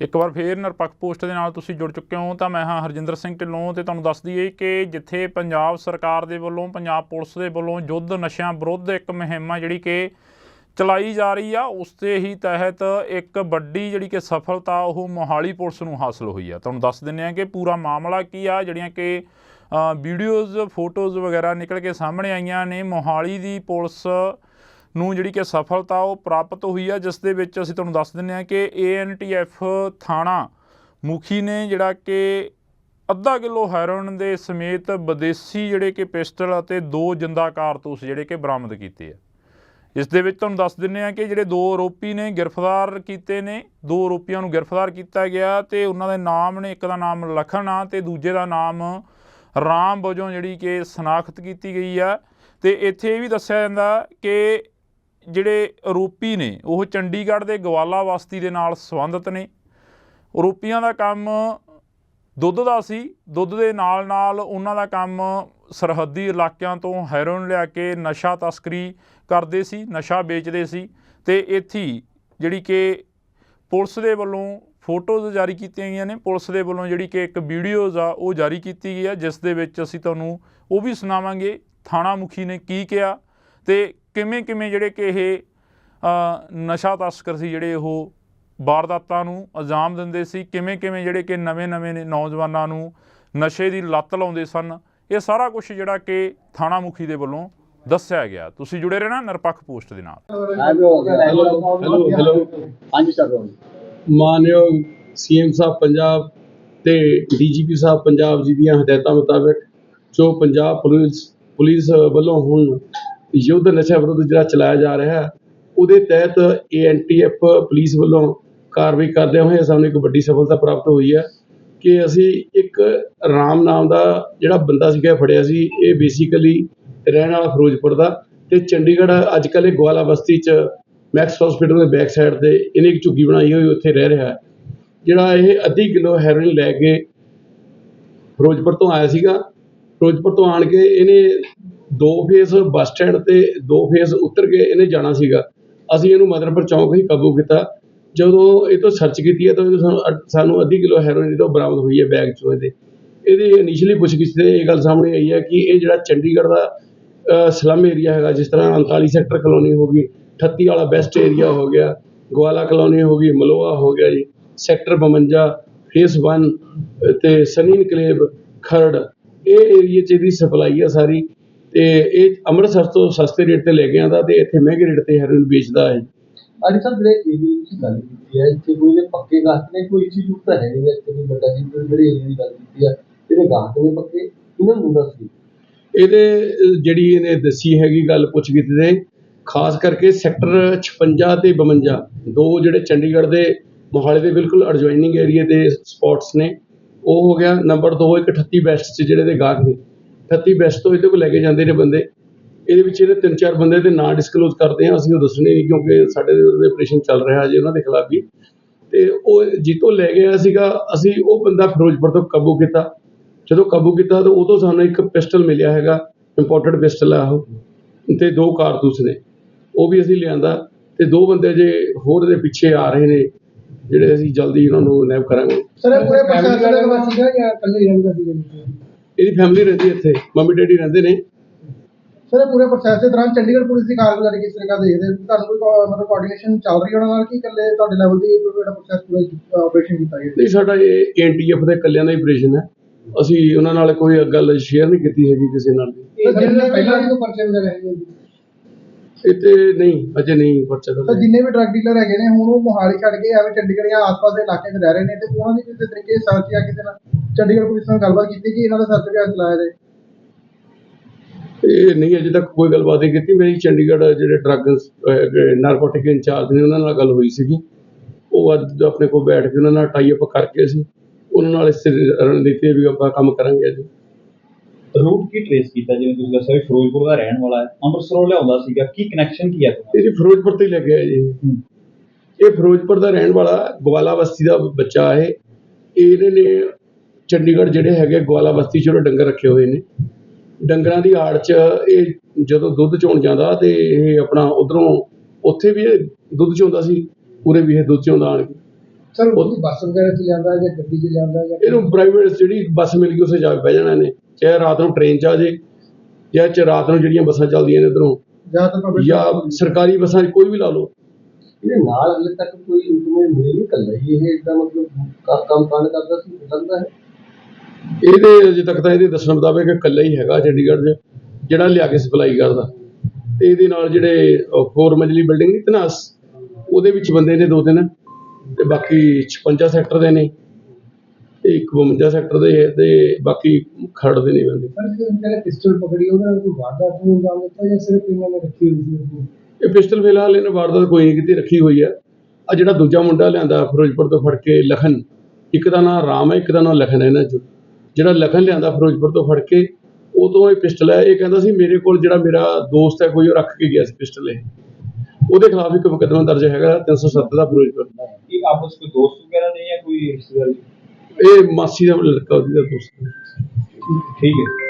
ਇੱਕ ਵਾਰ ਫੇਰ ਨਿਰਪੱਖ ਪੋਸਟ ਦੇ ਨਾਲ ਤੁਸੀਂ ਜੁੜ ਚੁੱਕੇ ਹੋ, ਤਾਂ ਮੈਂ ਹਾਂ ਹਰਜਿੰਦਰ ਸਿੰਘ ਢਿੱਲੋਂ ਤੇ ਤੁਹਾਨੂੰ ਦੱਸ ਦਈਏ ਕਿ ਜਿੱਥੇ ਪੰਜਾਬ ਸਰਕਾਰ ਦੇ ਵੱਲੋਂ, ਪੰਜਾਬ ਪੁਲਿਸ ਦੇ ਵੱਲੋਂ ਯੁੱਧ ਨਸ਼ਿਆਂ ਵਿਰੁੱਧ ਇੱਕ ਮੁਹਿੰਮ ਆ ਜਿਹੜੀ ਕਿ ਚਲਾਈ ਜਾ ਰਹੀ ਆ, ਉਸ ਦੇ ਹੀ ਤਹਿਤ ਇੱਕ ਵੱਡੀ ਜਿਹੜੀ ਕਿ ਸਫਲਤਾ ਉਹ ਮੋਹਾਲੀ ਪੁਲਿਸ ਨੂੰ ਹਾਸਲ ਹੋਈ ਆ। ਤੁਹਾਨੂੰ ਦੱਸ ਦਿੰਦੇ ਆ ਕਿ ਪੂਰਾ ਮਾਮਲਾ ਕੀ ਆ, ਜਿਹੜੀਆਂ ਕਿ ਵੀਡੀਓਜ਼, ਫੋਟੋਜ਼ ਵਗੈਰਾ ਨਿਕਲ ਕੇ ਸਾਹਮਣੇ ਆਈਆਂ ਨੇ। ਮੋਹਾਲੀ ਦੀ ਪੁਲਿਸ ਨੂੰ ਜਿਹੜੀ ਕਿ ਸਫਲਤਾ ਉਹ ਪ੍ਰਾਪਤ ਹੋਈ ਆ, ਜਿਸ ਦੇ ਵਿੱਚ ਅਸੀਂ ਤੁਹਾਨੂੰ ਦੱਸ ਦਿੰਦੇ ਹਾਂ ਕਿ ਏਐਨਟੀਐਫ ਥਾਣਾ ਮੁਖੀ ਨੇ ਜਿਹੜਾ ਕਿ ਅੱਧਾ ਕਿਲੋ ਹੈਰੋਇਨ ਦੇ ਸਮੇਤ ਵਿਦੇਸ਼ੀ ਜਿਹੜੇ ਕਿ ਪਿਸਟਲ ਅਤੇ ਦੋ ਜਿੰਦਾ ਕਾਰਤੂਸ ਜਿਹੜੇ ਕਿ ਬਰਾਮਦ ਕੀਤੇ ਆ। ਇਸ ਦੇ ਵਿੱਚ ਤੁਹਾਨੂੰ ਦੱਸ ਦਿੰਦੇ ਹਾਂ ਕਿ ਜਿਹੜੇ ਦੋ ਆਰੋਪੀ ਨੇ ਗ੍ਰਿਫਤਾਰ ਕੀਤੇ ਨੇ, ਦੋ ਆਰੋਪੀਆਂ ਨੂੰ ਗ੍ਰਿਫਤਾਰ ਕੀਤਾ ਗਿਆ ਤੇ ਉਹਨਾਂ ਦੇ ਨਾਮ ਨੇ, ਇੱਕ ਦਾ ਨਾਮ ਲਖਨ ਆ ਤੇ ਦੂਜੇ ਦਾ ਨਾਮ ਰਾਮ ਵਜੋਂ ਜਿਹੜੀ ਕਿ ਸਨਾਖਤ ਕੀਤੀ ਗਈ ਆ। ਤੇ ਇੱਥੇ ਇਹ ਵੀ ਦੱਸਿਆ ਜਾਂਦਾ ਕਿ ਜਿਹੜੇ ਆਰੋਪੀ ਨੇ, ਉਹ ਚੰਡੀਗੜ੍ਹ ਦੇ ਗਵਾਲਾ ਬਸਤੀ ਦੇ ਨਾਲ ਸੰਬੰਧਿਤ ਨੇ। ਆਰੋਪੀਆਂ ਦਾ ਕੰਮ ਦੁੱਧ ਦਾ ਸੀ। ਦੁੱਧ ਦੇ ਨਾਲ ਨਾਲ ਉਹਨਾਂ ਦਾ ਕੰਮ ਸਰਹੱਦੀ ਇਲਾਕਿਆਂ ਤੋਂ ਹੈਰੋਇਨ ਲਿਆ ਕੇ ਨਸ਼ਾ ਤਸਕਰੀ ਕਰਦੇ ਸੀ, ਨਸ਼ਾ ਵੇਚਦੇ ਸੀ ਤੇ ਇੱਥੇ ਜਿਹੜੀ ਕਿ ਪੁਲਿਸ ਦੇ ਵੱਲੋਂ ਫੋਟੋਜ਼ ਜਾਰੀ ਕੀਤੀਆਂ ਗਈਆਂ ਨੇ। ਪੁਲਿਸ ਦੇ ਵੱਲੋਂ ਜਿਹੜੀ ਕਿ ਇੱਕ ਵੀਡੀਓਜ਼ ਆ, ਉਹ ਜਾਰੀ ਕੀਤੀ ਗਈ ਆ, ਜਿਸ ਦੇ ਵਿੱਚ ਅਸੀਂ ਤੁਹਾਨੂੰ ਉਹ ਵੀ ਸੁਣਾਵਾਂਗੇ। ਥਾਣਾ ਮੁਖੀ ਨੇ ਕੀ ਕਿਹਾ? ਤੇ ਕਿਵੇਂ ਕਿਵੇਂ ਜਿਹੜੇ ਕਿ ਇਹ ਅ, ਨਸ਼ਾ ਤਸਕਰ ਸੀ ਜਿਹੜੇ ਉਹ ਵਾਰਦਾਤਾਂ ਨੂੰ ਅੰਜਾਮ ਦਿੰਦੇ ਸੀ ਕਿਵੇਂ ਕਿਵੇਂ ਜਿਹੜੇ ਕਿ ਨਵੇਂ-ਨਵੇਂ ਨੇ ਨੌਜਵਾਨਾਂ ਨੂੰ ਨਸ਼ੇ ਦੀ ਲੱਤ ਲਾਉਂਦੇ ਸਨ ਇਹ ਸਾਰਾ ਕੁਝ ਜਿਹੜਾ ਕਿ ਥਾਣਾ ਮੁਖੀ ਦੇ ਵੱਲੋਂ ਦੱਸਿਆ ਗਿਆ। ਤੁਸੀਂ ਜੁੜੇ ਰਹਿਣਾ ਨਿਰਪੱਖ ਪੋਸਟ ਦੇ ਨਾਲ। ਹੈਲੋ ਹੈਲੋ ਹੈਲੋ ਹਾਂਜੀ ਸਰ ਰੋਲ ਮਾਨਯੋਗ ਸੀਐਮ ਸਾਹਿਬ ਪੰਜਾਬ ਤੇ ਡੀਜੀਪੀ ਸਾਹਿਬ ਪੰਜਾਬ ਜੀ ਦੀਆਂ ਹਦਾਇਤਾਂ ਮੁਤਾਬਕ ਜੋ ਪੰਜਾਬ ਪੁਲਿਸ ਪੁਲਿਸ ਵੱਲੋਂ ਹੁਣ ਯੁੱਧ ਨਸ਼ਾ ਵਿਰੁੱਧ ਜਿਹੜਾ ਚਲਾਇਆ ਜਾ ਰਿਹਾ ਹੈ, ਉਹਦੇ ਤਹਿਤ ਏਐਨਟੀਐਫ ਪੁਲਿਸ ਵੱਲੋਂ ਕਾਰਵਾਈ ਕਰਦੇ ਹੋਏ ਸਾਨੂੰ ਇੱਕ ਵੱਡੀ ਸਫਲਤਾ ਪ੍ਰਾਪਤ ਹੋਈ ਹੈ ਕਿ ਅਸੀਂ ਇੱਕ ਰਾਮ ਨਾਮ ਦਾ ਜਿਹੜਾ ਬੰਦਾ ਸੀਗਾ, ਫੜਿਆ ਸੀ, ਇਹ ਬੇਸਿਕਲੀ ਰਹਿਣ ਵਾਲਾ ਫਿਰੋਜ਼ਪੁਰ ਦਾ ਤੇ ਚੰਡੀਗੜ੍ਹ ਅੱਜ ਕੱਲ੍ਹ ਇਹ ਗਵਾਲਾ ਬਸਤੀ 'ਚ ਮੈਕਸ ਹਸਪੀਟਲ ਦੇ ਬੈਕ ਸਾਈਡ ਤੇ ਇਹਨੇ ਇੱਕ ਝੁੱਗੀ ਬਣਾਈ ਹੋਈ, ਉੱਥੇ ਰਹਿ ਰਿਹਾ ਜਿਹੜਾ ਇਹ ਅੱਧੀ ਕਿਲੋ ਹੈਰੋਇਨ ਲੈ ਕੇ ਫਿਰੋਜ਼ਪੁਰ ਤੋਂ ਆਇਆ ਸੀਗਾ, ਫਿਰੋਜ਼ਪੁਰ ਤੋਂ ਆਣ ਕੇ ਇਹਨੇ ਦੋ ਫੇਸ ਬੱਸ ਸਟੈਂਡ ਤੇ ਦੋ ਫੇਸ ਉਤਰ ਕੇ ਇਹਨੇ ਜਾਣਾ ਸੀਗਾ। ਅਸੀਂ ਇਹਨੂੰ ਮਦਨਪੁਰ ਚੌਂਕ ਹੀ ਕਾਬੂ ਕੀਤਾ। ਜਦੋਂ ਇਹ ਤੋਂ ਸਰਚ ਕੀਤੀ ਹੈ ਤਾਂ ਇਹਨੂੰ ਸਾਨੂੰ ਅੱਧ- ਸਾਨੂੰ ਅੱਧੀ ਕਿਲੋ ਹੈਰੋਇਨ ਤੋਂ ਬਰਾਮਦ ਹੋਈ ਹੈ ਬੈਗ ਚੋਂ ਇਹਦੇ। ਇਹਦੀ ਇਨੀਸ਼ੀਅਲੀ ਪੁੱਛਗਿੱਛ ਤੇ ਇਹ ਗੱਲ ਸਾਹਮਣੇ ਆਈ ਹੈ ਕਿ ਇਹ ਜਿਹੜਾ ਚੰਡੀਗੜ੍ਹ ਦਾ ਸਲਮ ਏਰੀਆ ਹੈਗਾ, ਜਿਸ ਤਰ੍ਹਾਂ 39 ਸੈਕਟਰ ਕਲੋਨੀ ਹੋ ਗਈ 38 ਵਾਲਾ ਬੈਸਟ ਏਰੀਆ ਹੋ ਗਿਆ, ਗਵਾਲਾ ਕਲੋਨੀ ਹੋ ਗਈ ਮਲੋਆ ਹੋ ਗਿਆ ਜੀ ਸੈਕਟਰ 52 ਫੇਸ 1 ਤੇ ਸਨੀ ਇਨਕਲੇਵ ਖਰੜ। ਇਹ ਏਰੀਏ 'ਚ ਇਹਦੀ ਸਪਲਾਈ ਆ ਸਾਰੀ। ਤੇ ਇਹ ਅੰਮ੍ਰਿਤਸਰ ਤੋਂ ਸਸਤੇ ਰੇਟ ਤੇ ਲੈ ਕੇ ਆਉਂਦਾ ਤੇ ਇੱਥੇ ਮਹਿੰਗੇ ਰੇਟ ਤੇ ਹੈਰੋਇਨ ਵੇਚਦਾ ਹੈ ਅੱਜ ਸਰ ਜਿਹੜੇ ਏਰੀਆ ਦੀ ਤੁਸੀਂ ਗੱਲ ਕੀਤੀ ਹੈ ਇੱਥੇ ਕੋਈ ਦੇ ਪੱਕੇ ਗਾਹਕ ਨੇ ਕੋਈ ਇੰਸਟੀਚਿਊਟ ਤਾਂ ਹੈ ਨਹੀਂ ਇੱਥੇ ਕੋਈ ਵੱਡਾ ਜੀ ਜਿਹੜੇ ਏਰੀਆ ਦੀ ਗੱਲ ਕੀਤੀ ਹੈ ਜਿਹੜੇ ਗਾਹਕ ਨੇ ਪੱਕੇ ਇਹਨਾਂ ਨੂੰ ਦੱਸ ਦਿਓ ਇਹਦੇ ਜਿਹੜੀ ਇਹਨੇ ਦੱਸੀ ਹੈਗੀ ਗੱਲ ਪੁੱਛ ਕੀਤੀ ਤੇ ਖਾਸ ਕਰਕੇ ਸੈਕਟਰ 56 ਤੇ 52 ਦੋ ਜਿਹੜੇ ਚੰਡੀਗੜ੍ਹ ਦੇ ਮੋਹਾਲੀ ਦੇ ਬਿਲਕੁਲ ਐਡਜੋਇਨਿੰਗ ਏਰੀਆ ਦੇ ਸਪੌਟਸ ਨੇ ਉਹ ਹੋ ਗਿਆ ਨੰਬਰ 2 ਇੱਕ 38 ਬੈਸਟ ਚ ਜਿਹੜੇ ਦੇ ਗਾਹਕ ਨੇ। 38 ਬੈਸਟ ਤੋਂ ਇਹਦੇ ਕੋਲ ਲੈ ਕੇ ਜਾਂਦੇ ਨੇ ਬੰਦੇ। ਇਹਦੇ ਵਿੱਚ ਇਹਦੇ ਤਿੰਨ ਚਾਰ ਬੰਦੇ ਦੇ ਨਾਂ ਡਿਸਕਲੋਜ਼ ਕਰਦੇ ਆ, ਅਸੀਂ ਉਹ ਦੱਸਣੇ ਨਹੀਂ ਕਿਉਂਕਿ ਸਾਡੇ ਦੇ ਆਪਰੇਸ਼ਨ ਚੱਲ ਰਿਹਾ ਅਜੇ ਉਹਨਾਂ ਦੇ ਖਿਲਾਫ ਵੀ। ਤੇ ਉਹ ਜਿੱਤੋਂ ਲੈ ਗਿਆ ਸੀਗਾ, ਅਸੀਂ ਉਹ ਬੰਦਾ ਫਿਰੋਜ਼ਪੁਰ ਤੋਂ ਕਾਬੂ ਕੀਤਾ। ਜਦੋਂ ਕਾਬੂ ਕੀਤਾ ਤਾਂ ਉਦੋਂ ਸਾਨੂੰ ਇੱਕ ਪਿਸਟਲ ਮਿਲਿਆ ਹੈਗਾ ਇੰਪੋਰਟਡ ਪਿਸਟਲ ਆ ਉਹ। ਤੇ ਦੋ ਕਾਰਤੂਸ ਨੇ। ਉਹ ਵੀ ਅਸੀਂ ਲਿਆਂਦਾ। ਤੇ ਦੋ ਬੰਦੇ ਜੇ ਹੋਰ ਦੇ ਪਿੱਛੇ ਆ ਰਹੇ ਨੇ, ਜਿਹੜੇ ਅਸੀਂ ਜਲਦੀ ਉਹਨਾਂ ਨੂੰ ਨੈਬ ਕਰਾਂਗੇ। ਸਰ ਪੂਰੇ ਪ੍ਰੋਸੈਸ ਦਾ ਸੀਗਾ ਜਾਂ ਇਕੱਲੇ ਰਹਿੰਦਾ ਸੀਗਾ? ਇਹਦੀ ਫੈਮਿਲੀ ਰਹਿੰਦੀ ਇੱਥੇ ਮੰਮੀ ਡੈਡੀ ਰਹਿੰਦੇ ਨੇ ਸਰ ਇਹ ਪੂਰੇ ਪ੍ਰੋਸੈਸ ਦੇ ਦੌਰਾਨ ਚੰਡੀਗੜ੍ਹ ਪੁਲਿਸ ਦੀ ਕਾਰਗੁਜ਼ਾਰੀ ਕਿਸ ਤਰ੍ਹਾਂ ਦੇਖਦੇ ਹੋ? ਤੁਹਾਨੂੰ ਕੋਈ ਕੋ- ਮਤਲਬ ਕੋਆਰਡੀਨੇਸ਼ਨ ਚੱਲ ਰਹੀ ਹੈ ਉਹਨਾਂ ਨਾਲ ਕਿ ਇਕੱਲੇ ਤੁਹਾਡੇ ਲੈਵਲ ਦੀ ਜਿਹੜਾ ਪ੍ਰੋਸੈਸ ਪੂਰਾ ਆਪਰੇਸ਼ਨ ਕੀਤਾ ਗਿਆ ਨਹੀਂ ਸਾਡਾ ਇਹ ਐਨਟੀਐਫ ਦੇ ਇਕੱਲਿਆਂ ਦਾ ਹੀ ਆਪਰੇਸ਼ਨ ਹੈ ਅਸੀਂ ਉਹਨਾਂ ਨਾਲ ਕੋਈ ਗੱਲ ਸ਼ੇਅਰ ਨਹੀਂ ਕੀਤੀ ਹੈਗੀ ਕਿਸੇ ਨਾਲ ਵੀ। ਸਰ ਜਿੰਨੇ ਪਹਿਲਾਂ ਵੀ ਕੋਈ ਪਰਚੇ ਵਗੈਰਾ ਹੈਗੇ ਜੀ ਇੱਥੇ ਨਹੀਂ ਅਜੇ ਨਹੀਂ ਪਰਚਾ ਸਰ ਦਰਜ ਜਿੰਨੇ ਵੀ ਡਰੱਗ ਡੀਲਰ ਹੈਗੇ ਨੇ ਹੁਣ ਉਹ ਮੋਹਾਲੀ ਛੱਡ ਕੇ ਐਵੇਂ ਚੰਡੀਗੜ੍ਹ ਜਾਂ ਆਸ-ਪਾਸ ਦੇ ਇਲਾਕੇ 'ਚ ਰਹਿ ਰਹੇ ਨੇ ਤੇ ਉਹਨਾਂ ਦੀ ਕਿਸੇ ਤਰੀਕੇ ਸਰਚ ਜਾਂ ਕਿਸੇ ਨਾਲ ਚੰਡੀਗੜ੍ਹ ਪੁਲਿਸ ਨਾਲ ਗੱਲਬਾਤ ਕੀਤੀ ਕਿ ਇਹਨਾਂ ਦਾ ਸਰਚ ਚਲਾਇਆ ਜਾਏ? ਇਹ ਨਹੀਂ ਅਜੇ ਤੱਕ ਕੋਈ ਗੱਲਬਾਤ ਨਹੀਂ ਕੀਤੀ। ਮੇਰੀ ਚੰਡੀਗੜ੍ਹ ਜਿਹੜੇ ਡਰੱਗ ਨਾਰਕੋਟਿਕ ਇੰਚਾਰਜ ਨੇ ਉਹਨਾਂ ਨਾਲ ਗੱਲ ਹੋਈ ਸੀਗੀ। ਉਹ ਅੱਜ ਆਪਣੇ ਕੋਲ ਬੈਠ ਕੇ ਉਹਨਾਂ ਨਾਲ ਟਾਈ ਅਪ ਕਰਕੇ ਅਸੀਂ ਉਹਨਾਂ ਨਾਲ ਇਸ ਰਣਨੀਤੀ ਵੀ ਆਪਾਂ ਕੰਮ ਕਰਾਂਗੇ ਜੀ ਰੂਟ ਕੀ ਟ੍ਰੇਸ ਕੀਤਾ? ਜਿਵੇਂ ਤੁਸੀਂ ਦੱਸਿਆ ਵੀ ਫਿਰੋਜ਼ਪੁਰ ਦਾ ਰਹਿਣ ਵਾਲਾ ਹੈ ਅੰਮ੍ਰਿਤਸਰੋਂ ਲਿਆਉਂਦਾ ਸੀਗਾ ਕੀ ਕਨੈਕਸ਼ਨ ਕੀ ਹੈ ਤੁਹਾਡਾ? ਇਹ ਜੀ ਫਿਰੋਜ਼ਪੁਰ ਤੋਂ ਹੀ ਲੱਗਿਆ ਜੀ। ਇਹ ਫਿਰੋਜ਼ਪੁਰ ਦਾ ਰਹਿਣ ਵਾਲਾ ਗਵਾਲਾ ਬਸਤੀ ਦਾ ਬੱਚਾ ਹੈ। ਇਹਨੇ ਨੇ ਚੰਡੀਗੜ੍ਹ ਜਿਹੜੇ ਹੈਗੇ ਗਵਾਲਾ ਬਸਤੀ 'ਚ ਉਹਨੇ ਡੰਗਰ ਰੱਖੇ ਹੋਏ ਨੇ। ਡੰਗਰਾਂ ਦੀ ਆੜ 'ਚ ਇਹ ਜਦੋਂ ਦੁੱਧ ਚੋਣ ਜਾਂਦਾ ਤੇ ਇਹ ਆਪਣਾ ਉਧਰੋਂ ਉੱਥੇ ਵੀ ਇਹ ਦੁੱਧ ਚੋਂਦਾ ਸੀ ਪੂਰੇ ਵੀ ਇਹ ਦੁੱਧ ਚੋਂਦਾ ਆਣ ਕੇ। ਸਰ ਉਹ ਬੱਸ ਵਗੈਰਾ ਚ ਲਿਆਂਦਾ ਜਾਂ ਗੱਡੀ ਚ ਲਿਆਂਦਾ ਜਾਂ ਇਹਨੂੰ ਪ੍ਰਾਈਵੇਟ ਜਿਹੜੀ ਬੱਸ ਮਿਲ ਗਈ ਉਸੇ ਜਾ ਕੇ ਬਹਿ ਜਾਣਾ ਨੇ ਚਾਹੇ ਰਾਤ ਨੂੰ ਟ੍ਰੇਨ ਚ ਆ ਜੇ ਜਾਂ ਚ ਰਾਤ ਨੂੰ ਜਿਹੜੀਆਂ ਬੱਸਾਂ ਚੱਲਦੀਆਂ ਨੇ ਇਧਰੋਂ। ਜਾਂ ਤਾਂ ਪਬਲਿਕ ਜਾਂ ਸਰਕਾਰੀ ਬੱਸਾਂ 'ਚ ਕੋਈ ਵੀ ਲਾ ਲਓ। ਇਹਦੇ ਨਾਲ ਹਲੇ ਤੱਕ ਕੋਈ ਇਨਫੋਰਮੇਸ਼ਨ ਮਿਲੀ ਨਹੀਂ ਕੱਲਾ ਹੀ ਇਹ ਇਦਾਂ ਮਤਲਬ ਕ- ਕੰਮ ਕਾਂਡ ਕਰਦਾ ਸੀ ਸਕਦਾ ਹੈ। ਇਹਦੇ ਅਜੇ ਤੱਕ ਤਾਂ ਇਹਦੇ ਦੱਸਣ ਮੁਤਾਬਕ ਇਕੱਲਾ ਹੀ ਹੈਗਾ ਚੰਡੀਗੜ੍ਹ 'ਚ ਜਿਹੜਾ ਲਿਆ ਕੇ ਸਪਲਾਈ ਕਰਦਾ ਤੇ ਇਹਦੇ ਨਾਲ ਜਿਹੜੇ ਅਹ, ਫੋਰ ਮੰਜ਼ਲੀ ਬਿਲਡਿੰਗ ਨਹੀਂ ਤਨਾਸ ਉਹਦੇ ਵਿੱਚ ਬੰਦੇ ਨੇ ਦੋ ਤਿੰਨ ਤੇ ਬਾਕੀ 56 ਸੈਕਟਰ ਦੇ ਨੇ ਤੇ ਇੱਕ 52 ਸੈਕਟਰ ਦੇ ਤੇ ਬਾਕੀ ਖੜ ਦੇ ਨੇ ਬੰਦੇ। ਸਰ ਜਿਹੜੇ ਪਿਸਟਲ ਪਕੜੀ ਉਹਦੇ ਨਾਲ ਕੋਈ ਵਾਰਦਾਤ ਨੂੰ ਅੰਜਾਮ ਦਿੱਤਾ ਜਾਂ ਸਿਰਫ ਇਹਨਾਂ ਨੇ ਰੱਖੀ ਹੋਈ ਸੀ ਉਸਨੂੰ? ਇਹ ਪਿਸਟਲ ਫਿਲਹਾਲ ਇਹਨੇ ਵਾਰਦਾਤ ਕੋਈ ਨਹੀਂ ਕੀਤੀ ਰੱਖੀ ਹੋਈ ਹੈ ਆ ਜਿਹੜਾ ਦੂਜਾ ਮੁੰਡਾ ਲਿਆਂਦਾ ਫਿਰੋਜ਼ਪੁਰ ਤੋਂ ਫੜ ਕੇ ਲਖਨ ਇੱਕ ਦਾ ਨਾਮ ਰਾਮ ਹੈ ਇੱਕ ਦਾ ਨਾਮ ਲਖਨ ਹੈ ਇਹਨਾਂ ਚੋਂ। ਜਿਹੜਾ ਲਖਨ ਲਿਆਂਦਾ ਫਿਰੋਜ਼ਪੁਰ ਤੋਂ ਫੜ ਕੇ ਉਹ ਤੋਂ ਇਹ ਪਿਸਟਲ ਹੈ ਇਹ ਕਹਿੰਦਾ ਸੀ ਮੇਰੇ ਕੋਲ ਜਿਹੜਾ ਮੇਰਾ ਦੋਸਤ ਹੈ ਕੋਈ ਉਹ ਰੱਖ ਕੇ ਗਿਆ ਸੀ ਪਿਸਟਲ ਇਹ। ਉਹਦੇ ਖਿਲਾਫ ਇੱਕ ਮੁਕੱਦਮਾ ਦਰਜ ਹੈਗਾ 307 ਦਾ ਫਿਰੋਜ਼ਪੁਰ। ਇਹ ਆਪਸ ਕੋਈ ਦੋਸਤ ਵਗੈਰਾ ਨੇ ਜਾਂ ਕੋਈ ਰਿਸ਼ਤੇਦਾਰ ਇਹ ਮਾਸੀ ਦਾ ਲੜਕਾ ਉਹਦੀ ਦਾ ਦੋਸਤ ਹੈ। ਠੀਕ ਹੈ।